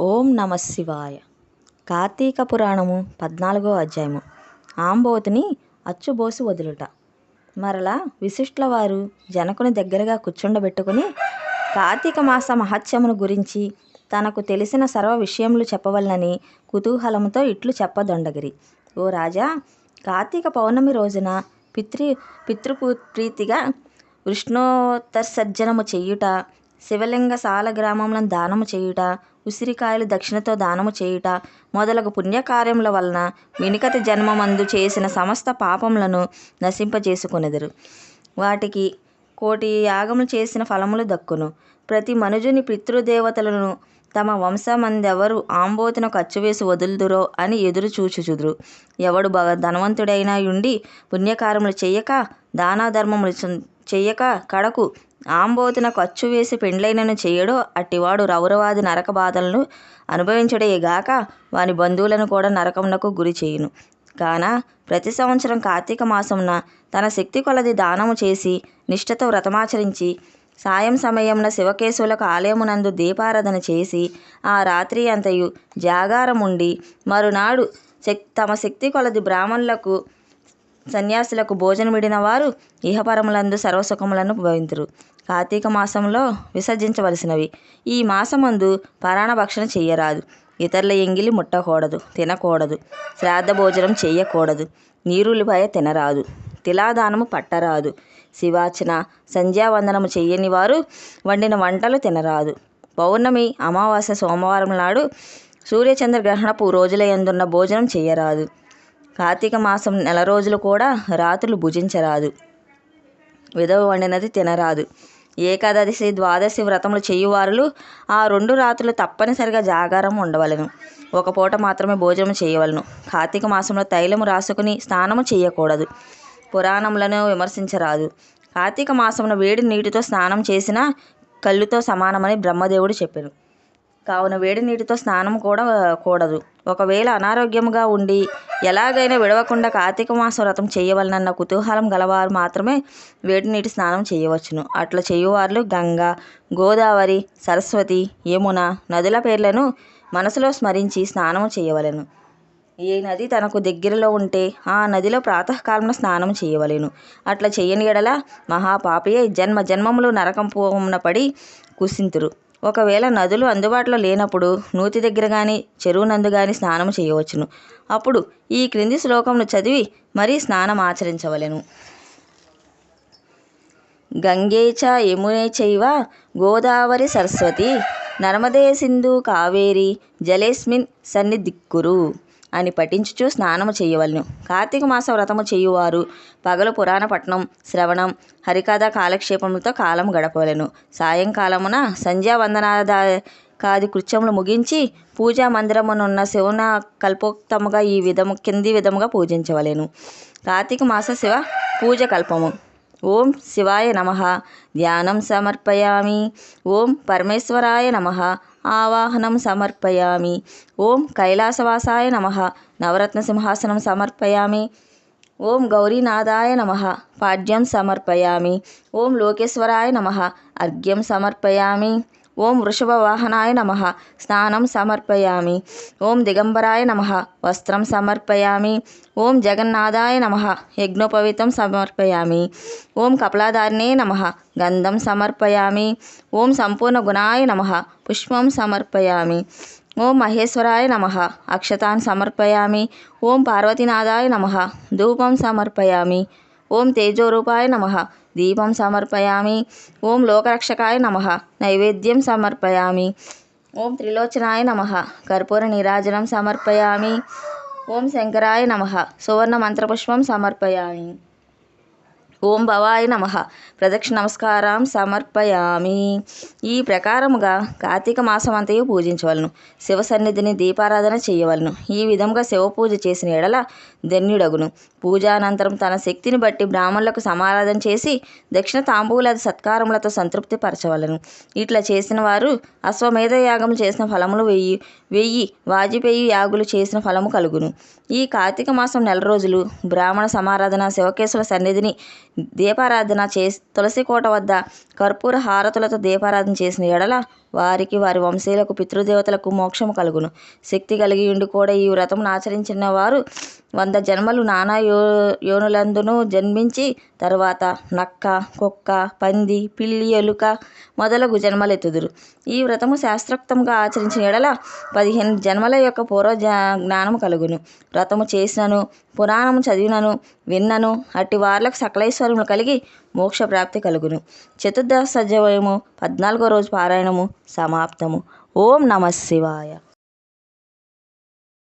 ఓం నమ శివాయ. కార్తీక పురాణము పద్నాలుగో అధ్యాయము. ఆంబోతుని అచ్చుబోసి వదులుట. మరలా విశిష్టుల వారు జనకుని దగ్గరగా కూర్చుండబెట్టుకుని కార్తీక మాస మహత్యమును గురించి తనకు తెలిసిన సర్వ విషయములు చెప్పవలనని కుతూహలముతో ఇట్లు చెప్పదొండగిరి. ఓ రాజా కార్తీక పౌర్ణమి రోజున పితృ పితృ ప్రీతిగా విష్ణోత్తర్సర్జనము చెయ్యుట శివలింగ సాల గ్రామములను దానము చేయుట ఉసిరికాయలు దక్షిణతో దానము చేయుట మొదలగు పుణ్యకార్యముల వలన వెనుకటి జన్మమందు చేసిన సమస్త పాపములను నశింపజేసుకొనెదరు. వాటికి కోటి యాగములు చేసిన ఫలములు దక్కును. ప్రతి మనుజుని పితృదేవతలను తమ వంశమందెవరు ఖర్చు వేసి వదులుదురో అని ఎదురు చూచుచుదురు ఎవడు బ ధనవంతుడైనా ఉండి పుణ్యకార్యములు చేయక దానధర్మములు చెయ్యక కడకు. ఆంబోతున ఖర్చు వేసి పెండ్లైనను చెయ్యడో అట్టివాడు రౌరవాది నరక బాధలను అనుభవించడేగాక వాని బంధువులను కూడా నరకమునకు గురి చేయును. కాన ప్రతి సంవత్సరం కార్తీక మాసమున తన శక్తి కొలది దానము చేసి నిష్ఠతో వ్రతమాచరించి సాయం సమయమున శివకేశవులకు ఆలయమునందు దీపారాధన చేసి ఆ రాత్రి అంతయు జాగారముండి మరునాడు శక్ తమ శక్తి కొలది బ్రాహ్మణులకు సన్యాసులకు భోజనమిడిన వారు ఇహపరములందు సర్వసుఖములను భవింతురు కార్తీక మాసంలో విసర్జించవలసినవి. ఈ మాసమందు పరాణభక్షణ చేయరాదు చెయ్యరాదు. ఇతరుల ఎంగిలి ముట్టకూడదు తినకూడదు శ్రాద్ధ భోజనం చెయ్యకూడదు నీరుల్లిపాయ తినరాదు తిలాదానము పట్టరాదు శివార్చన సంధ్యావందనము చెయ్యని వారు వండిన వంటలు తినరాదు. పౌర్ణమి అమావాస్య సోమవారం నాడు సూర్యచంద్ర గ్రహణపు రోజుల యందున్న భోజనం చెయ్యరాదు. కార్తీక మాసం నెల రోజులు కూడా రాత్రులు భుజించరాదు. విధవ వండినది తినరాదు. ఏకాదశి ద్వాదశి వ్రతములు చేయువారులు ఆ రెండు రాత్రులు తప్పనిసరిగా జాగారం ఉండవలను. ఒక పూట మాత్రమే భోజనం చేయవలను. కార్తీక మాసంలో తైలము రాసుకుని స్నానము చేయకూడదు. పురాణములను విమర్శించరాదు. కార్తీక మాసంలో వేడి నీటితో స్నానం చేసినా కళ్ళుతో సమానమని బ్రహ్మదేవుడు చెప్పారు కావున వేడి నీటితో స్నానం కూడా కూడదు. ఒకవేళ అనారోగ్యముగా ఉండి ఎలాగైనా విడవకుండా కార్తీక మాస వ్రతం చేయవలనన్న కుతూహలం గలవారు మాత్రమే వేడి నీటి స్నానం చేయవచ్చును. అట్లా చేయువారు గంగా గోదావరి సరస్వతి యమున నదుల పేర్లను మనసులో స్మరించి స్నానం చేయవలెను. ఏ నది తనకు దగ్గరలో ఉంటే ఆ నదిలో ప్రాతకాలంలో స్నానం చేయవలెను. అట్లా చేయని ఎడల మహాపాపియే జన్మ జన్మములు నరకం పోమున పడి కుసింతురు. ఒకవేళ నదులు అందుబాటులో లేనప్పుడు నూతి దగ్గర కానీ చెరువు నందు కానీ స్నానం చేయవచ్చును. అప్పుడు ఈ క్రింది శ్లోకంను చదివి మరీ స్నానం ఆచరించవలెను. గంగే చ యమునే చైవ గోదావరి సరస్వతి నర్మదే సింధు కావేరి జలేస్మిన్ సన్నిధిక్కురు. అని పఠించుచు స్నానము చేయవలను. కార్తీక మాస వ్రతము చేయువారు పగలు పురాణ పట్టణం శ్రవణం హరికథ కాలక్షేపములతో కాలం గడపవలను. సాయంకాలమున సంధ్యావందనాదాది కృత్యములు ముగించి పూజా మందిరమునున్న శివున కల్పోక్తముగా ఈ విధము కింది విధముగా పూజించవలెను. కార్తీక మాస శివ పూజ కల్పము. ఓం శివాయ నమ. ధ్యానం సమర్పయామి. ఓం పరమేశ్వరాయ నమ. ఆవాహనం సమర్పయామి. ఓం కైలాసవాసాయ నమ. నవరత్న సింహాసనం సమర్పయామి. ఓం గౌరీనాథాయ నమ. పాడ్యం సమర్పయామి. ఓం లోకేశ్వరాయ నమ. అర్ఘ్యం సమర్పయామి. ఓం వృషభవాహనాయ నమ. స్నానం సమర్పయామి. ఓం దిగంబరాయ నమ. వస్త్రం సమర్పయామి. ఓం జగన్నాథాయ నమ. యజ్ఞోపవితం సమర్పయామి. ఓం కపలాధారిణే నమ. గంధం సమర్పయామి. ఓం సంపూర్ణ గుణాయ నమ. పుష్పం సమర్పయామి. ఓం మహేశ్వరాయ నమ. అక్షతాన్ సమర్పయామి. ఓం పార్వతీనాథాయ నమ. ధూపం సమర్పయామి. ఓం తేజోరూపాయ నమ. దీపం సమర్పయామి. ఓం లోకరక్షకాయ నమ. నైవేద్యం సమర్పయామి. ఓం త్రిలోచనాయ నమ. కర్పూర నీరాజనం సమర్పయామి. ఓం శంకరాయ నమ. సువర్ణ మంత్రపుష్పం సమర్పయామి. ఓం భవాయ నమ. ప్రదక్షిణ నమస్కారం సమర్పయామి. ఈ ప్రకారముగా కార్తీక మాసం అంతయు పూజించవలను. శివ సన్నిధిని దీపారాధన చేయవలను. ఈ విధంగా శివ పూజ చేసిన ఎడల ధన్యుడగును. పూజానంతరం తన శక్తిని బట్టి బ్రాహ్మణులకు సమారాధన చేసి దక్షిణ తాంబూలాది సత్కారములతో సంతృప్తి పరచవలను. ఇట్లా చేసిన వారు అశ్వమేధ యాగం చేసిన ఫలములు వెయ్యి వెయ్యి వాజపేయి యాగులు చేసిన ఫలము కలుగును. ఈ కార్తీక మాసం నెల రోజులు బ్రాహ్మణ సమారాధన శివకేశుల సన్నిధిని దీపారాధన చేసి తులసి కోట వద్ద కర్పూర హారతులతో దీపారాధన చేసిన ఎడల వారికి వారి వంశీయులకు పితృదేవతలకు మోక్షము కలుగును. శక్తి కలిగి ఉండి కూడా ఈ వ్రతమును ఆచరించిన వారు వంద జన్మలు నానా యో యోనులందును జన్మించి తర్వాత నక్క కుక్క పంది పిల్లి ఎలుక మొదలగు జన్మలెత్తుదురు. ఈ వ్రతము శాస్త్రోక్తంగా ఆచరించిన ఎడల పదిహేను జన్మల యొక్క పూర్వ జ- జ్ఞానము కలుగును. వ్రతము చేసినను పురాణము చదివినను విన్నను అట్టి వార్లకు సకలైశ్వర్యములు కలిగి మోక్ష ప్రాప్తి కలుగును. చతుర్దశ సజవయము పద్నాలుగో రోజు పారాయణము సమాప్తము. ఓం నమ శివాయ.